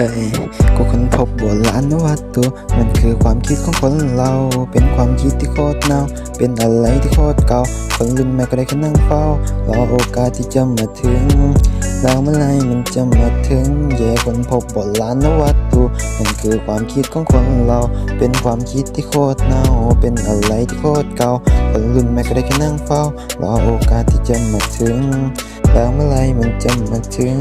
เอ้ยก็ค้นพบโบราณวัตถุมันคือความคิดของคนเรา เป็นความคิดที่โคตรเน่า เป็นอะไรที่โคตรเก่า คนรุ่นใหม่ก็ได้แค่นั่งเฝ้ารอโอกาสที่จะมาถึงแล้วเมื่อไหรมันจะมาถึงเย่คนพบโบราณวัตถุมันคือความคิดของคนเรา เป็นความคิดที่โคตรเน่า เป็นอะไรที่โคตรเก่า คนรุ่นใหม่ก็ได้แค่นั่งเฝ้ารอโอกาสที่จะมาถึง แล้วเมื่อไหรมันจะมาถึง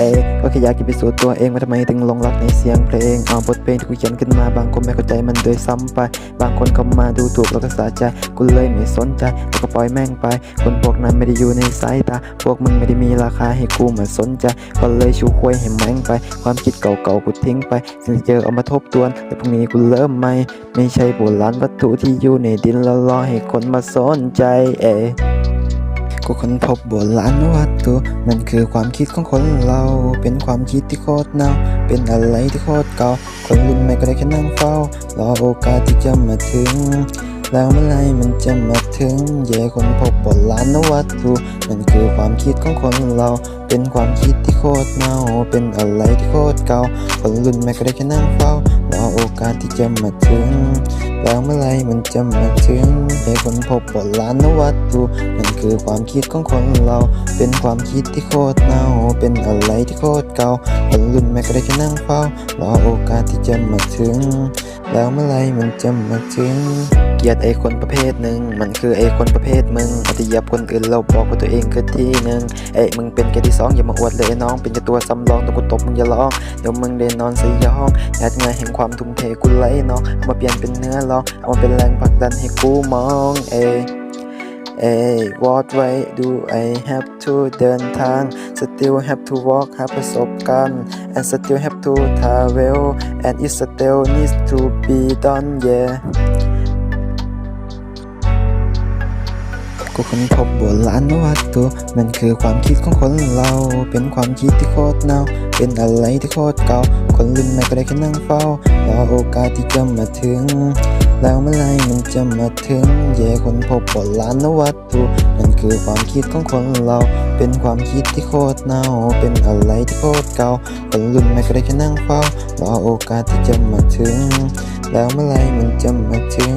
เอ้ยก็แค่อยากจะพิสูจน์ตัวเองว่าทำไมถึงลงรักในเสียงเพลงเอาบทเพลงที่กูเขียนขึ้นมาบางคนไม่เข้าใจมันโดยซ้ำไป บางคนเข้ามาดูถูกแล้วก็สะใจกูเลยไม่สนใจแล้วก็ปล่อยแม่งไป คนพวกนั้นไม่ได้อยู่ในสายตาพวกมึงไม่ได้มีราคาให้กูมาสนใจก็เลยชูควยให้แม่งไป ความคิดเก่าๆกูทิ้งไป สิ่งที่เจอเอามาทบทวนแต่พรุ่งนี้กูเริ่มใหม่ไม่ใช่โบราณวัตถุที่อยู่ในดินแล้วรอให้คนมาสนใจเอ ก็ค้นพบโบราณวัตถุมันคือความคิดของคนเรา เป็นความคิดที่โคตรเน่า เป็นอะไรที่โคตรเก่า คนรุ่นใหม่ก็ได้แค่นั่งเฝ้า รอโอกาสที่จะมาถึง แล้วเมื่อไรมันจะมาถึง เย่คนพบโบราณวัตถุมันคือความคิดของคนเรา เป็นความคิดที่โคตรเน่า เป็นอะไรที่โคตรเก่า คนรุ่นใหม่ก็ได้แค่นั่งเฝ้ารอโอกาสที่จะมาถึง แล้วเมื่อไรมันจะมาถึงให้คนพบโบราณวัตถุนั่นคือความคิดของคนเรา เป็นความคิดที่โคตรเน่า เป็นอะไรที่โคตรเก่าคนรุ่นแม่ก็ได้แค่นั่งเฝ้ารอโอกาสที่จะมาถึง แล้วเมื่อไรมันจะมาถึง เกลียดไอคนประเภทหนึ่ง มันคือไอคนประเภทมึงอาที่เหยียบคนอื่นเราบอกว่าตัวเองคือที่หนึ่งเอ้ยมึงเป็นแค่ที่สองอย่ามาอวดเลยไอ้น้อง เป็นแค่ตัวสำรองต้องกูตบมึงอย่าร้อง เดี๋ยวมึงได้นอนสยองงัดเงยแห่งความทุ่มเทกูไหลน้องเอามาเปลี่ยนเป็นเนื้อร้อง เอามาเป็นแรงผลักดันให้กูมองเอ เอ้ย what way do I have to เดินทาง still have to walk หาประสบการณ์ and still have to travel and it still needs to be done yeah ก็ค้นพบโบราณวัตถุมันคือความคิดของคนเรา เป็นความคิดที่โคตรเน่า เป็นอะไรที่โคตรเก่า คนรุ่นใหม่ก็ได้แค่นั่งเฝ้ารอโอกาสที่จะมาถึง แล้วเมื่อไหรมันจะมาถึงเย่คนพบโบรานวัตถุนั่นคือความคิดของคนเรา เป็นความคิดที่โคตรเน่า เป็นอะไรที่โคตรเก่าคนรุ่นใหม่ก็ได้แค่นั่งเฝ้ารอโอกาสที่จะมาถึง แล้วเมื่อไหรมันจะมาถึง